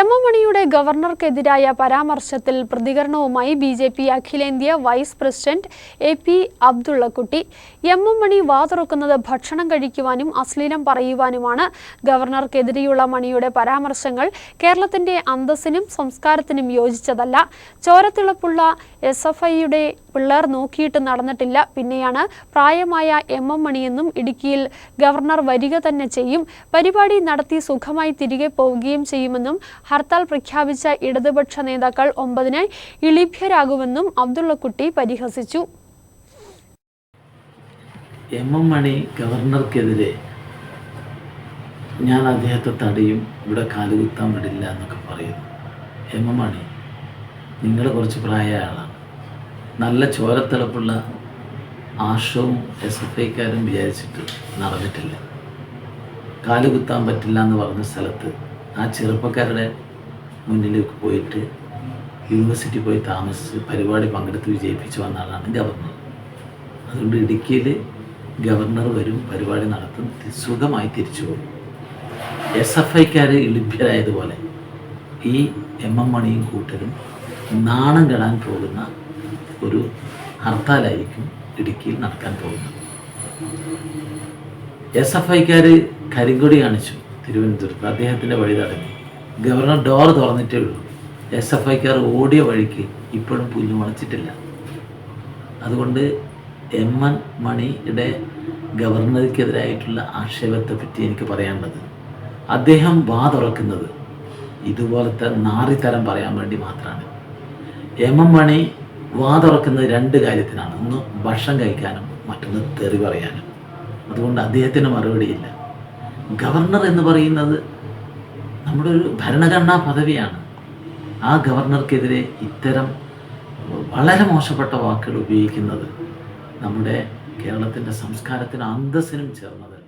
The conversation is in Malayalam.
എം എം മണിയുടെ ഗവർണർക്കെതിരായ പരാമർശത്തിൽ പ്രതികരണവുമായി ബി ജെ പി അഖിലേന്ത്യാ vice president A P Abdullakutty. M M Mani വാ തുറക്കുന്നത് ഭക്ഷണം കഴിക്കുവാനും അശ്ലീലം പറയുവാനുമാണ്. ഗവർണർക്കെതിരെയുള്ള മണിയുടെ പരാമർശങ്ങൾ കേരളത്തിന്റെ അന്തസ്സിനും സംസ്കാരത്തിനും യോജിച്ചതല്ല. ചോരത്തിളപ്പുള്ള എസ് എഫ് ഐയുടെ പിള്ളേർ നോക്കിയിട്ട് നടന്നിട്ടില്ല. പിന്നെയാണ് പ്രായമായ എം എം മണിയെന്നും ഇടുക്കിയിൽ ഗവർണർ വരിക തന്നെ ചെയ്യും. പരിപാടി നടത്തി സുഖമായി തിരികെ പോവുകയും ചെയ്യുമെന്നും ഹർത്താൽ പ്രഖ്യാപിച്ച ഇടതുപക്ഷ നേതാക്കൾ ഒമ്പതിന് ഇളിഭ്യരാകുമെന്നും അബ്ദുള്ളക്കുട്ടി പരിഹസിച്ചു. എം എം മണി ഗവർണർക്കെതിരെ ഞാൻ അദ്ദേഹത്തെ തടയും ഇവിടെ കാലുകുത്താൻ വിടില്ല എന്നൊക്കെ പറയുന്നു. എം എം മണി നിങ്ങൾ കുറച്ച് പ്രായമായ ആളാണ്. നല്ല ചോരത്തിളപ്പുള്ള ആഷവും എസ് എഫ് ഐക്കാരും വിചാരിച്ചിട്ട് നടന്നിട്ടില്ല. കാലുകുത്താൻ പറ്റില്ല എന്ന് പറഞ്ഞ സ്ഥലത്ത് ആ ചെറുപ്പക്കാരുടെ മുന്നിലേക്ക് പോയിട്ട് യൂണിവേഴ്സിറ്റി പോയി താമസിച്ച് പരിപാടി പങ്കെടുത്ത് വിജയിപ്പിച്ചു വന്ന ആളാണ് ഗവർണർ. അതുകൊണ്ട് ഇടുക്കിയിൽ ഗവർണർ വരും പരിപാടി നടത്തും സുഖമായി തിരിച്ചു പോകും. എസ് എഫ് ഐക്കാർ ലഭ്യരായതുപോലെ ഈ എം എം മണിയും കൂട്ടരും നാണം കെടാൻ പോകുന്ന ഒരു ഹർത്താലായിരിക്കും ഇടുക്കിയിൽ നടക്കാൻ പോകുന്നത്. എസ് എഫ് ഐക്കാർ കരിങ്കൊടി കാണിച്ചു തിരുവനന്തപുരത്ത്. അദ്ദേഹത്തിന്റെ വഴി തടഞ്ഞു. ഗവർണർ ഡോർ തുറന്നിട്ടേ ഉള്ളൂ. എസ് എഫ് ഐക്കാർ ഓടിയ വഴിക്ക് ഇപ്പോഴും പുല്ല് മുളച്ചിട്ടില്ല. അതുകൊണ്ട് എം എൻ മണിയുടെ ഗവർണർക്കെതിരായിട്ടുള്ള ആക്ഷേപത്തെ പറ്റി എനിക്ക് പറയാനുള്ളത് അദ്ദേഹം വാ തുറക്കുന്നത് ഇതുപോലത്തെ നാറിത്തരം പറയാൻ വേണ്ടി മാത്രമാണ്. എം എം മണി വാ തുറക്കുന്നത് രണ്ട് കാര്യത്തിനാണ്. ഒന്ന് ഭക്ഷണം കഴിക്കാനും മറ്റൊന്ന് തെറി പറയാനും. അതുകൊണ്ട് അദ്ദേഹത്തിന് മറുപടിയില്ല. ഗവർണർ എന്ന് പറയുന്നത് നമ്മുടെ ഒരു ഭരണഘടനാ പദവിയാണ്. ആ ഗവർണർക്കെതിരെ ഇത്തരം വളരെ മോശപ്പെട്ട വാക്കുകൾ ഉപയോഗിക്കുന്നത് നമ്മുടെ കേരളത്തിന്റെ സംസ്കാരത്തിന് അന്തസ്സിനും ചേർന്നതല്ല.